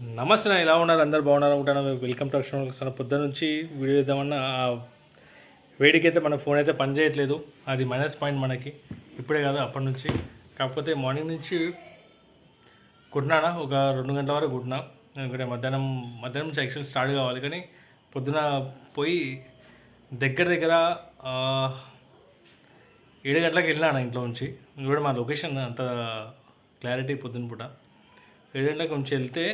నమస్తే ఎలా ఉన్నారు? అందరు బాగున్నారు? అనుకుంటాను వెల్కమ్ టు అక్షరం సార్ పొద్దున్న నుంచి వీడియో ఇద్దామన్నా వేడికి అయితే మన ఫోన్ అయితే పనిచేయట్లేదు అది మైనస్ పాయింట్ మనకి. ఇప్పుడే కాదు అప్పటి నుంచి. కాకపోతే మార్నింగ్ నుంచి కుట్టినానా ఒక రెండు గంటల వరకు కుట్టినా ఎందుకంటే మధ్యాహ్నం మధ్యాహ్నం నుంచి యాక్చువల్ స్టార్ట్ కావాలి. కానీ పొద్దున పోయి దగ్గర దగ్గర ఏడు గంటలకు వెళ్ళినా ఇంట్లో నుంచి. కూడా మా లొకేషన్ అంత క్లారిటీ పొద్దున పూట. ఏడు గంటలకు నుంచి వెళ్తే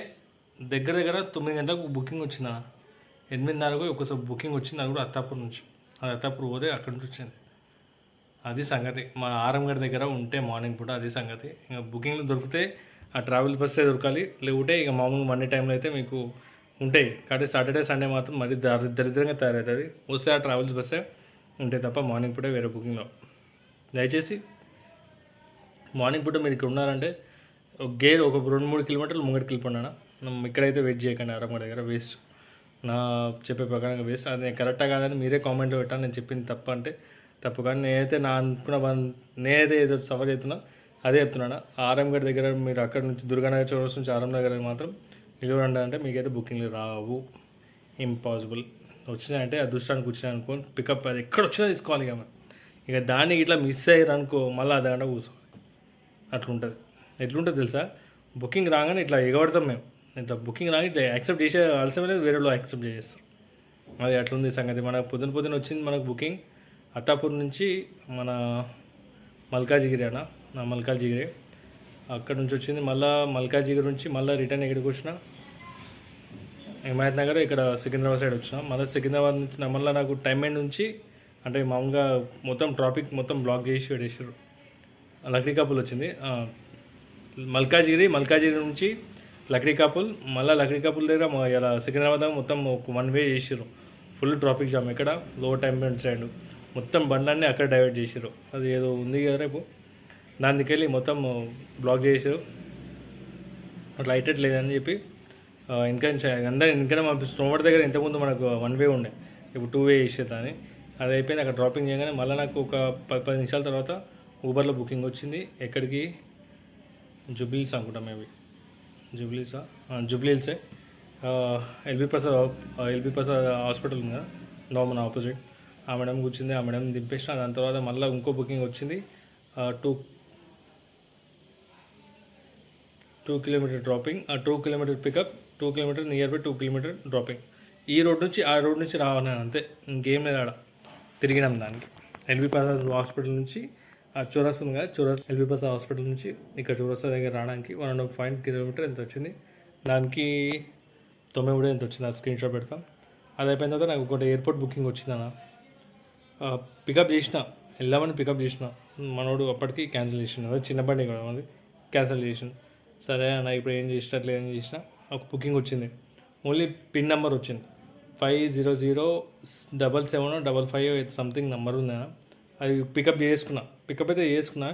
దగ్గర దగ్గర తొమ్మిది గంటలకు బుకింగ్ వచ్చింది అన్న ఎనిమిదిన్నరకు ఒకసారి బుకింగ్ వచ్చింది అది కూడా అత్తాపూర్ నుంచి. అది అత్తాపూర్ పోతే అక్కడి నుంచి వచ్చింది. అది సంగతి. మా ఆరంగడ్ దగ్గర ఉంటే మార్నింగ్ పూట అది సంగతి. ఇంకా బుకింగ్లు దొరికితే ఆ ట్రావెల్ బస్సే దొరకాలి. లేకుంటే ఇక మామూలుగా మండే టైంలో అయితే మీకు ఉంటాయి. కాబట్టి సాటర్డే సండే మాత్రం మరీ దరి దరిద్రంగా తయారవుతుంది. వస్తే ఆ ట్రావెల్స్ బస్సే ఉంటాయి తప్ప మార్నింగ్ పూటే వేరే బుకింగ్లో. దయచేసి మార్నింగ్ పూట మీరు ఇక్కడ ఉన్నారంటే గేర్ ఒక రెండు మూడు కిలోమీటర్లు ముంగడికి వెళ్ళిపోయినా ఇక్కడైతే వెయిట్ చేయకండి ఆరంగ దగ్గర వేస్ట్ నా చెప్పే ప్రకారంగా వేస్ట్ అది నేను కరెక్టా కాదని మీరే కామెంట్లో పెట్టాను నేను చెప్పింది తప్ప అంటే తప్పు. కానీ నేనైతే నా అనుకున్న నేనైతే ఏదో సఫర్ చేస్తున్నా అదే చెప్తున్నాను. ఆరంగడ్ దగ్గర మీరు అక్కడ నుంచి దుర్గానగర్ చౌరస్ నుంచి ఆరం దగ్గర మాత్రం నిలవండి అంటే మీకైతే బుకింగ్లు రావు. ఇంపాసిబుల్ వచ్చినాయంటే అదృష్టానికి వచ్చినాయి అనుకో పికప్ అది ఎక్కడ వచ్చినా తీసుకోవాలి ఇక ఇక దాన్ని ఇట్లా మిస్ అయ్యారు అనుకో మళ్ళీ అదే గంట కూర్చోవాలి. అట్లుంటుంది. ఎట్లుంటుంది తెలుసా? బుకింగ్ రాగానే ఇట్లా ఎగబడతాం మేము. ఇట్లా బుకింగ్ రాగానే ఇట్లా యాక్సెప్ట్ చేసే అవసరం లేదు వేరే వాళ్ళు యాక్సెప్ట్ చేసేస్తారు. అది అట్లుంది సంగతి. మన పొద్దున పొద్దున వచ్చింది మనకు బుకింగ్ అత్తాపూర్ నుంచి మన మల్కాజిగిరి అన్న నా మల్కాజిగిరి. అక్కడ నుంచి వచ్చింది మళ్ళా మల్కాజిగిరి నుంచి మళ్ళీ రిటర్న్ ఎక్కడికి వచ్చిన? హిమాయత్ నగర్ ఇక్కడ సికింద్రాబాద్ సైడ్ వచ్చిన. మళ్ళీ సికింద్రాబాద్ నుంచి మళ్ళీ నాకు టైం ఎండ్ నుంచి అంటే మామూలుగా మొత్తం ట్రాఫిక్ మొత్తం బ్లాక్ చేసి పెట్టేసారు లక్డీ కపుల్ వచ్చింది. మల్కాజిగిరి మల్కాజిగిరి నుంచి లక్డీ కపుల్ మళ్ళీ లక్డీ కపుల్ దగ్గర మా ఇలా సికింద్రాబాద్ మొత్తం ఒక వన్ వే చేసారు ఫుల్ ట్రాఫిక్ జామ్ ఎక్కడ? లో టైం సైడ్ మొత్తం బండ్లన్నీ అక్కడ డైవర్ట్ చేసారు అది ఏదో ఉంది కదా రేపు. దానికెళ్ళి మొత్తం బ్లాక్ చేసారు లైటెడ్ లేదని చెప్పి ఇంకా అందరూ ఇంకా మా స్టోమర్ దగ్గర ఇంతకుముందు మనకు వన్ వే ఉండే. ఇప్పుడు టూ వే చేసేదాన్ని అది అయిపోయింది. అక్కడ డ్రాపింగ్ చేయగానే మళ్ళీ నాకు ఒక పది పది నిమిషాల తర్వాత ఊబర్లో బుకింగ్ వచ్చింది. ఎక్కడికి? జుబిల్స్ అనుకుంటా మేబీ జూబ్లీసా జూబ్లీల్సే L B Prasad L B Prasad hospital ఉంది కదా నోమన్ ఆపోజిట్. ఆ మేడం కూర్చుంది ఆ మేడం దింపేసిన దాని తర్వాత మళ్ళీ ఇంకో బుకింగ్ వచ్చింది టూ టూ కిలోమీటర్ డ్రాపింగ్ ఆ two kilometre pickup two kilometre near by two kilometre dropping. ఈ రోడ్ నుంచి ఆ రోడ్ నుంచి రావాలి అంతే ఇంకేం లేదు ఆడ. తిరిగినాం దానికి. ఎల్బీ ప్రసాద్ హాస్పిటల్ నుంచి ఆ చౌరస్ ఉంది కదా చౌరస్ ఎల్బీ ప్రసాద్ హాస్పిటల్ నుంచి ఇక్కడ చౌరస్తా దగ్గర రావడానికి వన్ అండ్ పాయింట్ కిలోమీటర్ ఎంత వచ్చింది? దానికి తొమ్మిది మూడు ఎంత వచ్చింది? ఆ స్క్రీన్ షాట్ పెడతాం. అది అయిపోయిన తర్వాత నాకు ఒకటి ఎయిర్పోర్ట్ బుకింగ్ వచ్చిందన్న. పికప్ చేసిన వెళ్దామని పికప్ చేసిన. మనోడు అప్పటికి క్యాన్సిల్ చేసిన అదే చిన్న బండి కూడా అది క్యాన్సిల్ చేసిన సరే అన్న ఇప్పుడు ఏం చేసినట్లు ఏం చేసిన ఒక బుకింగ్ వచ్చింది. ఓన్లీ పిన్ నెంబర్ వచ్చింది. Five zero zero double seven double five something number ఉంది అవి అది పికప్ చేసుకున్నా పికప్ అయితే చేసుకున్నా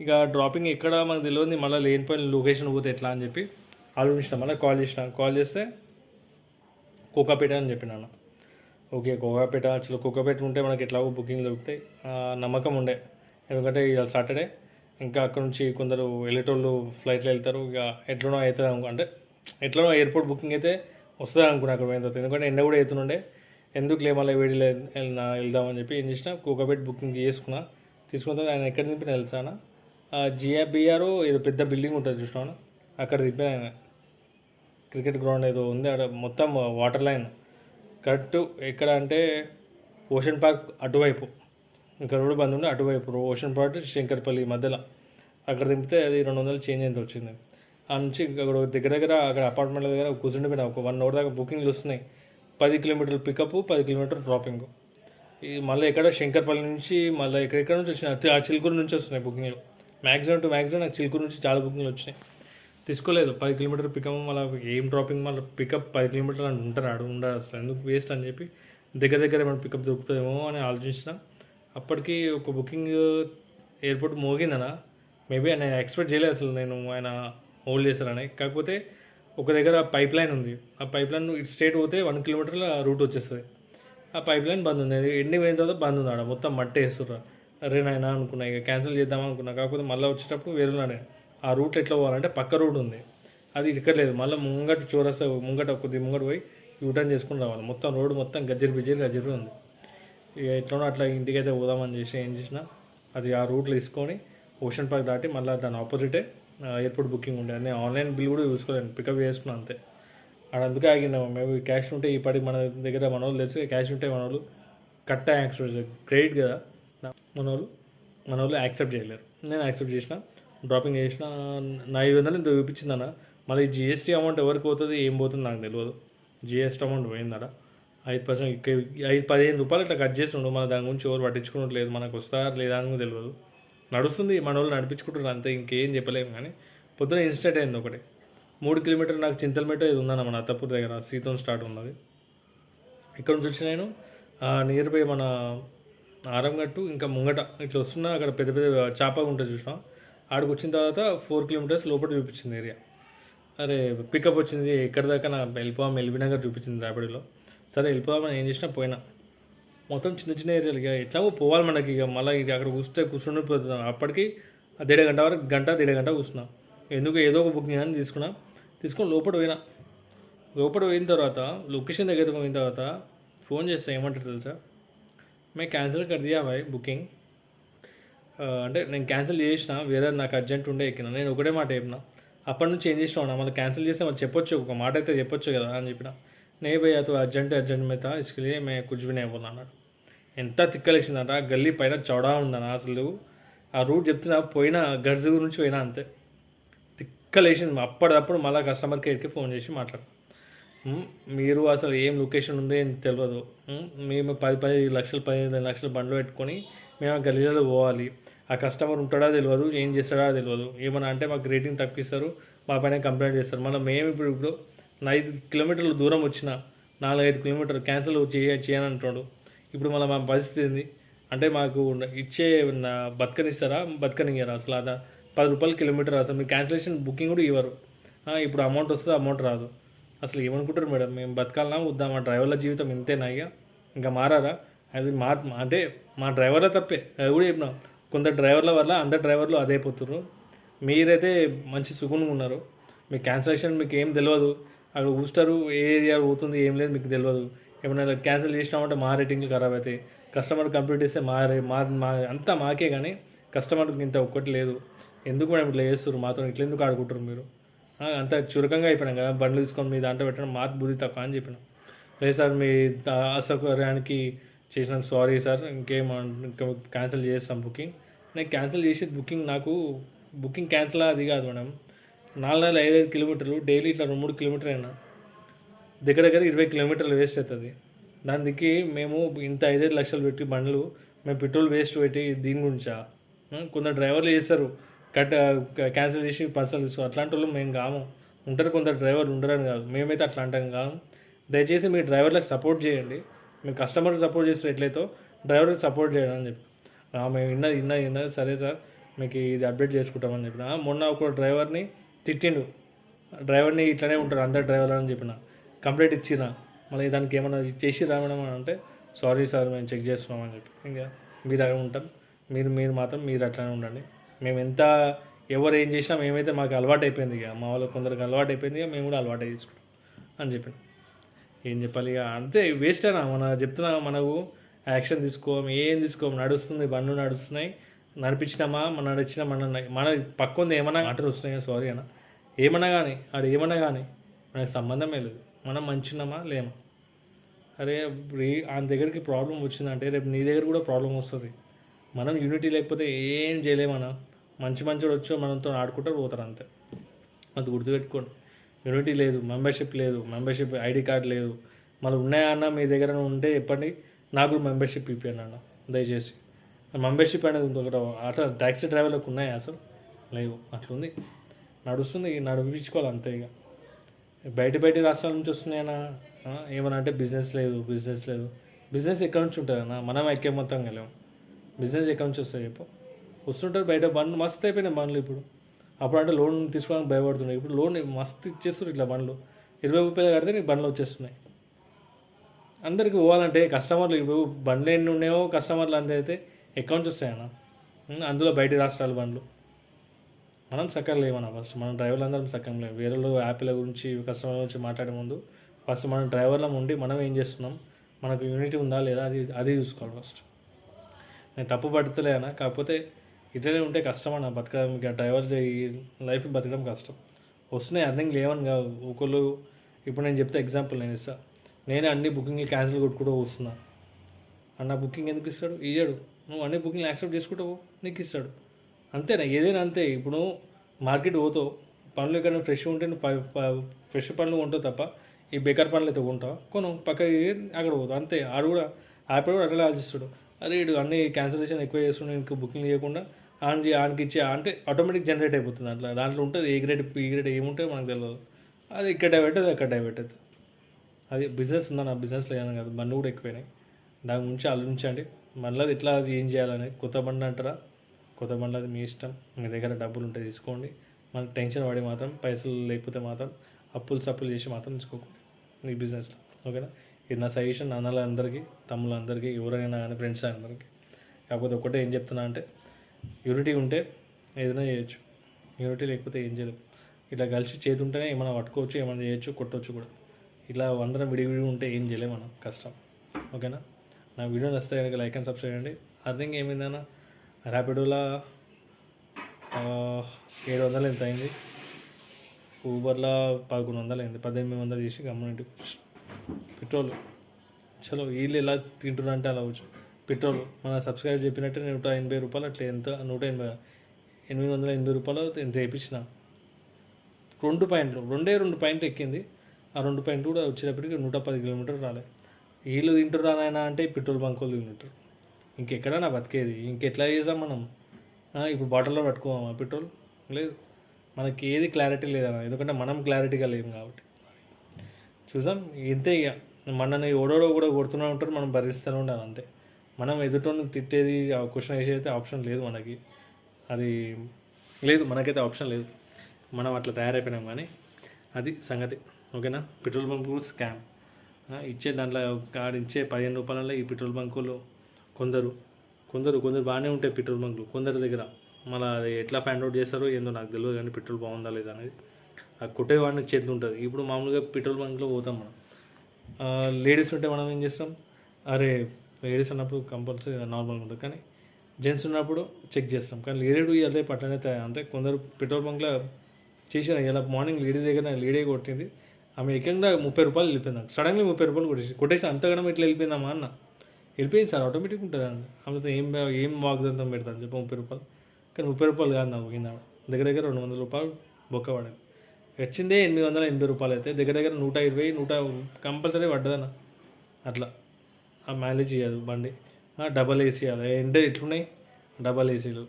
ఇక డ్రాపింగ్ ఎక్కడ మనకు తెలియదు మళ్ళీ లేనిపోయిన లొకేషన్ పోతే ఎట్లా అని చెప్పి ఆలోచించిన. మళ్ళీ కాల్ చేసిన. కాల్ చేస్తే కోకాపేట అని చెప్పినాను ఓకే కోకాపేట అసలు కోకాపేట ఉంటే మనకి ఎట్లాగో బుకింగ్ దొరుకుతాయి. నమ్మకం ఉండే. ఎందుకంటే ఇవాళ సాటర్డే ఇంకా అక్కడ నుంచి కొందరు వెళ్ళేటోళ్ళు ఫ్లైట్లో వెళ్తారు. ఇక ఎట్లనో అవుతుంది అనుకో అంటే ఎట్లనో ఎయిర్పోర్ట్ బుకింగ్ అయితే వస్తుంది అనుకున్నా అక్కడ పోయిన తర్వాత. ఎందుకంటే ఎండ కూడా అవుతుండే ఎందుకులే మళ్ళీ వేడి వెళ్ళినా వెళ్దామని చెప్పి ఏం చేసిన కోకోబెట్ బుకింగ్ చేసుకున్నా. తీసుకున్న తర్వాత ఆయన ఎక్కడ దింపిన తెలుసానా జిఆర్బిఆర్ ఏదో పెద్ద బిల్డింగ్ ఉంటుంది చూసినాను అక్కడ దింపిన ఆయన. క్రికెట్ గ్రౌండ్ ఏదో ఉంది అక్కడ మొత్తం వాటర్ లైన్ కరెక్ట్ ఎక్కడ అంటే ఓషన్ పార్క్ అటువైపు. ఇంకా రోడ్డు బంద్ ఉండి అటువైపు ఓషన్ పార్క్ శంకర్పల్లి మధ్యలో. అక్కడ దింపితే అది రెండు వందలు చేంజ్ ఎంత వచ్చింది. ఆ నుంచి అక్కడ దగ్గర దగ్గర అక్కడ అపార్ట్మెంట్ల దగ్గర కూర్చుండిపోయినా ఒక వన్ అవర్ దాకా బుకింగ్లు వస్తున్నాయి. పది కిలోమీటర్లు పికప్ పది కిలోమీటర్ డ్రాపింగ్ ఈ మళ్ళీ ఎక్కడ శంకర్పల్లి నుంచి మళ్ళీ ఎక్కడెక్కడ నుంచి వచ్చినాయి? ఆ చిలుకూరు నుంచి వస్తున్నాయి బుకింగ్లు. మ్యాక్సిమం టు మ్యాక్సిమం నాకు చిలుకూరు నుంచి చాలా బుకింగ్లు వచ్చినాయి. తీసుకోలేదు. పది కిలోమీటర్ పికప్ మళ్ళీ ఏం డ్రాపింగ్ మళ్ళీ పికప్ పది కిలోమీటర్లు అని ఉంటారు ఆడు ఉండరు అసలు. ఎందుకు వేస్ట్ అని చెప్పి దగ్గర దగ్గర ఏమైనా పికప్ దొరుకుతుందేమో అని ఆలోచించిన. అప్పటికి ఒక బుకింగ్ ఎయిర్పోర్ట్ మోగిందనా మేబీ ఆయన ఎక్స్పెక్ట్ చేయలేదు అసలు నేను ఆయన హోల్డ్ చేశారని కాకపోతే ఒక దగ్గర పైప్ లైన్ ఉంది. ఆ పైప్ లైన్ ఇటు స్ట్రేట్ పోతే వన్ కిలోమీటర్ల రూట్ వచ్చేస్తుంది. ఆ పైప్ లైన్ బంద్ ఉంది. అది ఎండింగ్ అయిన తర్వాత బంద్ ఉంది ఆడ. మొత్తం మట్టి వేస్తుర్రా. అరే నాయన అనుకున్నా ఇక క్యాన్సిల్ చేద్దాం అనుకున్నా. కాకపోతే మళ్ళీ వచ్చేటప్పుడు వేరున్నాడే ఆ రూట్ ఎట్లా పోవాలంటే పక్క రూట్ ఉంది. అది ఇక్కడలేదు మళ్ళీ ముంగట చోరస్తా ముంగట కొద్ది ముంగట పోయి యూటర్న్ చేసుకుని రావాలి. మొత్తం రోడ్డు మొత్తం గజ్జరి బిజ్జరి గజ్జరి ఉంది. ఇక ఎట్లనో అట్లా ఇంటికైతే పోదామని చేసి ఏం చేసినా అది ఆ రూట్లో తీసుకొని ఓషన్ పార్క్ దాటి మళ్ళీ దాని ఆపోజిటే ఎయిర్పోర్ట్ బుకింగ్ ఉండే. నేను ఆన్లైన్ బిల్ కూడా చూసుకోలేను పికప్ చేసుకున్నాను అంతే. అక్కడ అందుకే ఆగినా మేము క్యాష్ ఉంటే ఈ పడి మన దగ్గర మన వాళ్ళు తెలిసి క్యాష్ ఉంటే మన వాళ్ళు కట్ట యాక్సెప్ట్ క్రెడిట్ కదా. మన వాళ్ళు మన వాళ్ళు యాక్సెప్ట్ చేయలేరు. నేను యాక్సెప్ట్ చేసిన డ్రాపింగ్ చేసిన నా ఐదు వందలు ఇంత చూపించింది అన్న. మళ్ళీ జిఎస్టీ అమౌంట్ ఎవరికి పోతుంది ఏం పోతుంది నాకు తెలియదు జిఎస్టీ అమౌంట్ పోయిందట ఐదు పర్సెంట్ ఐదు పదిహేను రూపాయలు ఇట్లా కట్ చేస్తుండు. మన దాని గురించి ఎవరు పట్టించుకున్నట్లేదు మనకు వస్తారా లేదా అని కూడా తెలియదు నడుస్తుంది మన వాళ్ళు నడిపించుకుంటారు అంతే ఇంకేం చెప్పలేము కానీ. పొద్దున ఇన్స్టెంట్ అయింది ఒకటి. మూడు కిలోమీటర్ నాకు చింతలమెట్ట ఇది ఉందన్న మన అత్తపూర్ దగ్గర సీతం స్టార్ట్ ఉన్నది. ఇక్కడ నుంచి వచ్చి నేను నియర్ బై మన ఆరంగట్టు ఇంకా ముంగట. ఇట్లా వస్తున్నా అక్కడ పెద్ద పెద్ద చేప ఉంటుంది చూసాం ఆడికి వచ్చిన తర్వాత ఫోర్ కిలోమీటర్స్ లోపల చూపించింది ఏరియా అరే పికప్ వచ్చింది ఎక్కడి దాకా నా వెళ్ళిపోదాం వెళ్ళిపోయినాక చూపించింది రాపిడిలో సరే వెళ్ళిపోదామని ఏం చేసినా పోయినా. మొత్తం చిన్న చిన్న ఏరియాలు ఇక ఎట్లాగో పోవాలి మనకి ఇక మళ్ళీ ఇది అక్కడ కూర్చుంటే కూర్చుని పోతున్నాను అప్పటికి దేడ గంట వరకు గంట దేడ గంట కూర్చున్నా ఎందుకు ఏదో ఒక బుకింగ్ అని తీసుకున్నా తీసుకొని లోపల పోయినా లోపల పోయిన తర్వాత లొకేషన్ దగ్గర పోయిన తర్వాత ఫోన్ చేస్తా ఏమంటారు తెలుసా మేము క్యాన్సిల్ కర్ దియా భాయ్ బుకింగ్ ఆ, అంటే నేను క్యాన్సిల్ చేసిన వేరే నాకు అర్జెంట్ ఉండే ఎక్కిన నేను ఒకటే మాట చెప్పిన అప్పటి నుంచి ఏం చేసిన ఉన్నా మళ్ళీ క్యాన్సిల్ చేస్తే మరి చెప్పొచ్చు ఒక మాట అయితే చెప్పొచ్చు కదా అని చెప్పిన నే భయ్యా తో అర్జెంట్ అర్జెంట్ మీద इसके लिए मैं कुछ भी नहीं बोला అన్నాడు ఎంత తిక్కలేసిందట గల్లీ పైన చౌడా ఉందన్న అసలు. ఆ రూట్ చెప్తున్నా పోయినా గర్జు గురించి పోయినా అంతే. తిక్కలేసింది అప్పటిదప్పుడు మళ్ళీ కస్టమర్ కేర్కి ఫోన్ చేసి మాట్లాడు. మీరు అసలు ఏం లొకేషన్ ఉంది అని తెలియదు మేము పది పది లక్షలు పదిహేను లక్షలు బండ్లు పెట్టుకొని మేము ఆ గల్లీలో పోవాలి. ఆ కస్టమర్ ఉంటాడా తెలియదు ఏం చేస్తాడా తెలియదు ఏమన్నా అంటే మాకు రేటింగ్ తప్పిస్తారు మా పైన కంప్లైంట్ చేస్తారు. మళ్ళీ మేము ఇప్పుడు ఇప్పుడు ఐదు కిలోమీటర్ల దూరం వచ్చిన నాలుగైదు కిలోమీటర్లు క్యాన్సిల్ చేయ చేయని ఇప్పుడు మళ్ళీ మా పరిస్థితి ఏంది? అంటే మాకు ఇచ్చే బతకనిస్తారా? బతకనియ్యారా అసలు అదా పది రూపాయలు కిలోమీటర్ అసలు మీరు క్యాన్సిలేషన్ బుకింగ్ కూడా ఇవ్వరు. ఇప్పుడు అమౌంట్ వస్తుంది అమౌంట్ రాదు. అసలు ఏమనుకుంటారు మేడం? మేము బతకాలన్నా వద్దా మా డ్రైవర్ల జీవితం ఇంతేనా ఇక ఇంకా మారారా? అది మా అంటే మా డ్రైవర్ల తప్పే. అది కూడా చెప్పినాం. కొంత డ్రైవర్ల వల్ల అందరు డ్రైవర్లు అదే పోతున్నారు మీరైతే మంచి సుఖంగా ఉన్నారు. మీ క్యాన్సిలేషన్ మీకు ఏం తెలియదు అక్కడ కూస్తారు ఏ ఏరియా పోతుంది ఏం లేదు మీకు తెలియదు ఏమైనా క్యాన్సిల్ చేసినామంటే మా రేటింగ్లు ఖరాబ్ అవుతాయి. కస్టమర్ కంప్లీట్ చేస్తే మా మా మా అంతా మాకే కానీ కస్టమర్కి ఇంత ఒక్కటి లేదు. ఎందుకు మేడం ఇట్లా చేస్తారు మాతో ఇట్లా ఎందుకు ఆడుకుంటారు మీరు? అంత చురకంగా అయిపోయినాం కదా బండ్లు తీసుకొని మీ దాంట్లో పెట్టడం మాకు బుద్ధి తక్కువ అని చెప్పిన. లేదు సార్ మీ అసౌకర్యానికి చేసిన. సారీ సార్ ఇంకేం ఇంకా క్యాన్సిల్ చేస్తాం బుకింగ్ నేను క్యాన్సిల్ చేసి బుకింగ్ నాకు బుకింగ్ క్యాన్సిల్ అది కాదు మేడం. నాలుగు నెలలు ఐదు కిలోమీటర్లు డైలీ ఇట్లా రెండు మూడు కిలోమీటర్ అయినా. దగ్గర దగ్గర ఇరవై కిలోమీటర్లు వేస్ట్ అవుతుంది. దానికి మేము ఇంత ఐదైదు లక్షలు పెట్టి బండ్లు మేము పెట్రోల్ వేస్ట్ పెట్టి దీని గురించా? కొందరు డ్రైవర్లు చేస్తారు. కట్ క్యాన్సిల్ చేసి పర్సనల్ తీసుకో. అట్లాంటి వాళ్ళు మేము కాము. ఉంటారు కొందరు డ్రైవర్లు ఉండరని కాదు. మేమైతే అట్లా అంటాం కాదు. దయచేసి మీ డ్రైవర్లకు సపోర్ట్ చేయండి. మీ కస్టమర్కి సపోర్ట్ చేస్తారు ఎట్లయితే డ్రైవర్కి సపోర్ట్ చేయండి అని చెప్పి. మేము విన్నది విన్నది విన్నది. సరే సార్ మీకు ఇది అప్డేట్ చేసుకుంటామని చెప్పిన. మొన్న ఒక డ్రైవర్ని తిట్టిండు. డ్రైవర్ని ఇట్లనే ఉంటారు అందరు డ్రైవర్లు అని చెప్పిన. కంప్లైంట్ ఇచ్చిన. మళ్ళీ దానికి ఏమైనా చేసి రావడం అంటే సారీ సార్ మేము చెక్ చేస్తున్నామని చెప్పి. ఇంకా మీరు అలా ఉంటారు. మీరు మీరు మాత్రం మీరు అట్లానే ఉండండి. మేము ఎంత ఎవరు ఏం చేసినా మేమైతే మాకు అలవాటు అయిపోయింది ఇక. మా వాళ్ళు కొందరికి అలవాటు అయిపోయింది ఇక మేము కూడా అలవాటు తీసుకుంటాం అని చెప్పి ఏం చెప్పాలి ఇక? అంతే వేస్ట్ అయినా మన చెప్తున్నా మనకు యాక్షన్ తీసుకోం ఏం తీసుకోము నడుస్తుంది బండ్లు నడుస్తున్నాయి. నడిపించినామా మన నడిచిన మన మన పక్కంది ఏమన్నా ఆటలు వస్తున్నాయి సారీ అన్న. ఏమన్నా కానీ ఆడు ఏమన్నా కానీ మనకు సంబంధమే లేదు. మనం మంచున్నామా లేమా? అరే రే ఆయన దగ్గరికి ప్రాబ్లం వచ్చిందంటే రేపు నీ దగ్గర కూడా ప్రాబ్లం వస్తుంది. మనం యూనిటీ లేకపోతే ఏం చేయలేమన్నా మంచి మంచోడు వచ్చో మనతో ఆడుకుంటారు పోతారు అంతే. అది గుర్తుపెట్టుకోండి. యూనిటీ లేదు మెంబర్షిప్ లేదు మెంబర్షిప్ ఐడి కార్డ్ లేదు. మళ్ళీ ఉన్నాయా అన్న మీ దగ్గర ఉంటే చెప్పండి. నాకు మెంబర్షిప్ ఇప్పాను అన్న దయచేసి. మెంబర్షిప్ అనేది ఉంది ఒకటి ట్యాక్సీ డ్రైవర్లకు ఉన్నాయా అసలు? లేవు అట్లుంది. నడుస్తుంది నడిపించుకోవాలి అంతే ఇక. బయట బయట రాష్ట్రాల నుంచి వస్తున్నాయన్నా ఏమన్నా అంటే బిజినెస్ లేదు బిజినెస్ లేదు. బిజినెస్ ఎక్కడి నుంచి ఉంటుంది అన్న? మనం ఎక్కే మొత్తం వెళ్ళాము బిజినెస్ ఎక్కడి నుంచి వస్తాయి చెప్పు. వస్తుంటారు బయట బండ్లు మస్తు అయిపోయినాయి బండ్లు ఇప్పుడు. అప్పుడు అంటే లోన్ తీసుకోవడానికి భయపడుతున్నాయి. ఇప్పుడు లోన్ మస్తు ఇచ్చేస్తారు ఇట్లా బండ్లు. ఇరవై రూపాయలు కడితే నీకు బండ్లు వచ్చేస్తున్నాయి. అందరికి పోవాలంటే కస్టమర్లు ఇప్పుడు బండ్లు ఎన్ని ఉన్నాయో కస్టమర్లు అందరైతే ఎక్కడి నుంచి వస్తాయన్న. అందులో బయట రాష్ట్రాల బండ్లు. మనం సక్కగా లేమన్నా ఫస్ట్ మనం డ్రైవర్లు అందరం సక్కగా లేవు వేరే వాళ్ళు యాప్ల గురించి కస్టమర్ గురించి మాట్లాడే ముందు ఫస్ట్ మనం డ్రైవర్లం ఉండి మనం ఏం చేస్తున్నాం? మనకు యూనిటీ ఉందా లేదా అది అది చూసుకోవాలి ఫస్ట్ నేను తప్పు పడతలేనా కాకపోతే ఇట్లనే ఉంటే కష్టం అన్న బతకడం ఇక డ్రైవర్ ఈ లైఫ్ బతకడం కష్టం. వస్తున్నాయి అర్థం లేవని కాదు. ఒకళ్ళు ఇప్పుడు నేను చెప్తే ఎగ్జాంపుల్ నేను ఇస్తా. నేనే అన్ని బుకింగ్లు క్యాన్సిల్ కొట్టుకుంటూ వస్తున్నా. అన్న బుకింగ్ ఎందుకు ఇస్తాడు? ఇయ్యాడు. నువ్వు అన్ని బుకింగ్లు యాక్సెప్ట్ చేసుకుంటావు నీకు ఇస్తాడు. అంతేనా? ఏదైనా అంతే. ఇప్పుడు మార్కెట్ పోతావు. పనులు ఎక్కడ ఫ్రెష్ ఉంటే ఫ్రెష్ పనులు ఉంటావు తప్ప ఈ బేకార్ పనులు అయితే కొంటావు? కొను. పక్కకి అక్కడ పోతావు. అంతే. ఆడు కూడా ఆపి కూడా అట్లా ఆలోచిస్తాడు. అరే ఇటు అన్ని క్యాన్సిలేషన్ ఎక్కువ చేస్తున్నాడు ఇంకా బుకింగ్ చేయకుండా ఆన్ చే ఆన్కి ఇచ్చే అంటే ఆటోమేటిక్ జనరేట్ అయిపోతుంది అట్లా. దాంట్లో ఉంటుంది. ఏ గ్రేడ్ ఈ గ్రేడ్ ఏముంటే మనకు తెలియదు అది ఇక్కడ డైవర్ట్ అది అక్కడ డైవర్ట్ అవుతుంది. అది బిజినెస్ ఉందా? నా బిజినెస్లో ఏమైనా కాదు. బండ్లు కూడా ఎక్కువైనాయి. దాని గురించి ఆలోచించండి. మళ్ళీ అది ఎట్లా అది ఏం చేయాలని కొత్త బండి అంటారా? కొత్త అది మీ ఇష్టం మీ దగ్గర డబ్బులు ఉంటే తీసుకోండి. మన టెన్షన్ పడి మాత్రం పైసలు లేకపోతే మాత్రం అప్పులు సప్పులు చేసి మాత్రం తీసుకోకండి మీ బిజినెస్లో. ఓకేనా? ఇది నా సజెషన్ అన్నలందరికీ తమ్ములందరికీ ఎవరైనా కానీ ఫ్రెండ్స్ అందరికీ. కాకపోతే ఒకటే ఏం చెప్తున్నా అంటే యూనిటీ ఉంటే ఏదైనా చేయొచ్చు. యూనిటీ లేకపోతే ఏం చేయలేం. ఇట్లా కలిసి చేతి ఉంటేనే ఏమైనా పట్టుకోవచ్చు ఏమైనా చేయొచ్చు కొట్టవచ్చు కూడా. ఇట్లా అందరం విడివిడి ఉంటే ఏం చేయలేం మనం. కష్టం. ఓకేనా? నా వీడియో నచ్చితే కనుక లైక్ అండ్ సబ్స్క్రైబ్ చేయండి. అర్థం ఏమైందన్నా ర్యాపిడోలా ఏడు వందలు ఎంత అయింది ఊబర్లో పదకొండు వందలు అయింది పద్దెనిమిది వందలు చేసి గమ్మున పెట్రోల్. చలో వీళ్ళు ఎలా తింటున్నారు అంటే అలా వచ్చు పెట్రోల్. మన సబ్స్క్రైబ్ చెప్పినట్టే నూట ఎనభై రూపాయలు అట్లా ఎంత? నూట ఎనభై ఎనిమిది వందల ఎనభై రూపాయలు ఎంత వేయించిన రెండు పాయింట్లు రెండే రెండు పాయింట్లు ఎక్కింది. ఆ రెండు పాయింట్లు కూడా వచ్చేటప్పటికి నూట పది కిలోమీటర్లు రాలే. వీళ్ళు తింటారు నాయన అంటే పెట్రోల్ బంక్ వాళ్ళు తింటారు ఇంకెక్కడా నా బతికేది. ఇంకెట్లా చేసాం మనం? ఇప్పుడు బాటిల్లో పట్టుకోమా పెట్రోల్? లేదు. మనకి ఏది క్లారిటీ లేదన్న. ఎందుకంటే మనం క్లారిటీగా లేము కాబట్టి. చూసాం ఇంతే ఇక మనని ఓడోడో కూడా కొడుతూనే ఉంటారు. మనం భరిస్తూనే ఉండాలి అంతే. మనం ఎదుటోని తిట్టేది క్వశ్చన్ వేసేది ఆప్షన్ లేదు మనకి. అది లేదు. మనకైతే ఆప్షన్ లేదు. మనం అట్లా తయారైపోయినాం కానీ అది సంగతి. ఓకేనా? Petrol bunk scam. ఇచ్చే దాంట్లో కాడు ఇచ్చే పదిహేను రూపాయలలో ఈ పెట్రోల్ బంకులు కొందరు కొందరు కొందరు బాగానే ఉంటాయి పెట్రోల్ బంకులు. కొందరి దగ్గర మళ్ళీ అది ఎట్లా ఫైండ్ అవుట్ చేస్తారో ఏందో నాకు తెలియదు కానీ పెట్రోల్ బాగుందా లేదా అనేది. ఆ కొట్టేవాడికి చేతులు ఉంటుంది. ఇప్పుడు మామూలుగా పెట్రోల్ బంక్లో పోతాం మనం. లేడీస్ ఉంటే మనం ఏం చేస్తాం? అరే లేడీస్ ఉన్నప్పుడు కంపల్సరీ నార్మల్గా ఉంటుంది. కానీ జెంట్స్ ఉన్నప్పుడు చెక్ చేస్తాం. కానీ లేడీ అదే పట్లనే తయారు. అంటే కొందరు పెట్రోల్ బంక్లో చేసిన ఇలా మార్నింగ్ లేడీస్ దగ్గర లేడీ కొట్టింది. ఆమె ఏకంగా ముప్పై రూపాయలు వెళ్ళిపోయింది సడన్లీ ముప్పై రూపాయలు కొట్టేసి కొట్టేసి అంతగానం ఇట్లా వెళ్ళిపోయిందమ్మా అన్న. వెళ్ళిపోయింది సార్ ఆటోమేటిక్ ఉంటుంది అండి ఆమెతో ఏం ఏం వాగ్దంతం పెడతాను చెప్పి ముప్పై రూపాయలు. కానీ ముప్పై రూపాయలు కాదు నాకు కింద దగ్గర దగ్గర రెండు వందల రూపాయలు బొక్క పడింది. వచ్చిందే ఎనిమిది వందల ఎనభై రూపాయలు అయితే దగ్గర దగ్గర నూట ఇరవై నూట కంపల్సరీ పడ్డదన్న. అట్లా. ఆ మేనేజ్ ఇవ్వదు బండి. డబల్ ఏసీ అది. ఎండ ఎట్లున్నాయి? డబల్ ఏసీలు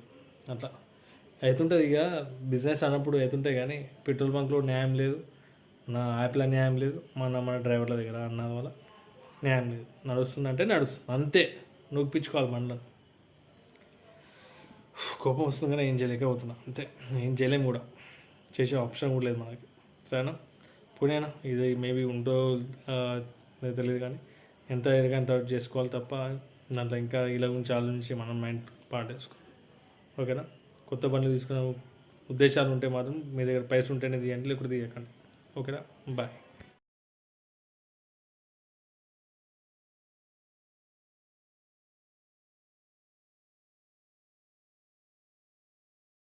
అట్లా. అవుతుంటుంది ఇక. బిజినెస్ అన్నప్పుడు అవుతుంటాయి కానీ పెట్రోల్ బంక్లో న్యాయం లేదు. నా యాప్లో న్యాయం లేదు. మన మన డ్రైవర్ల దగ్గర అన్న వల్ల నేను నడుస్తుందంటే నడుస్తుంది. అంతే. నొప్పించుకోవాలి మనలో కోపం వస్తుంది కానీ ఏం చేయలేకపోతున్నా. అంతే. ఏం చేయలేము కూడా. చేసే ఆప్షన్ కూడా లేదు మనకి. సరేనా? పుణేనా ఇది మేబీ ఉంటో తెలియదు కానీ ఎంత ఎరగా ఎంత చేసుకోవాలి తప్ప దాంట్లో ఇంకా ఇలా గురించి ఆలోచించి మనం మైండ్ పార్ట్ చేసుకోవాలి ఓకేనా? కొత్త పనులు తీసుకునే ఉద్దేశాలు ఉంటే మాత్రం మీ దగ్గర పైసలు ఉంటేనే తీయండి లేకపోతే తీయకండి. ఓకేనా? బాయ్.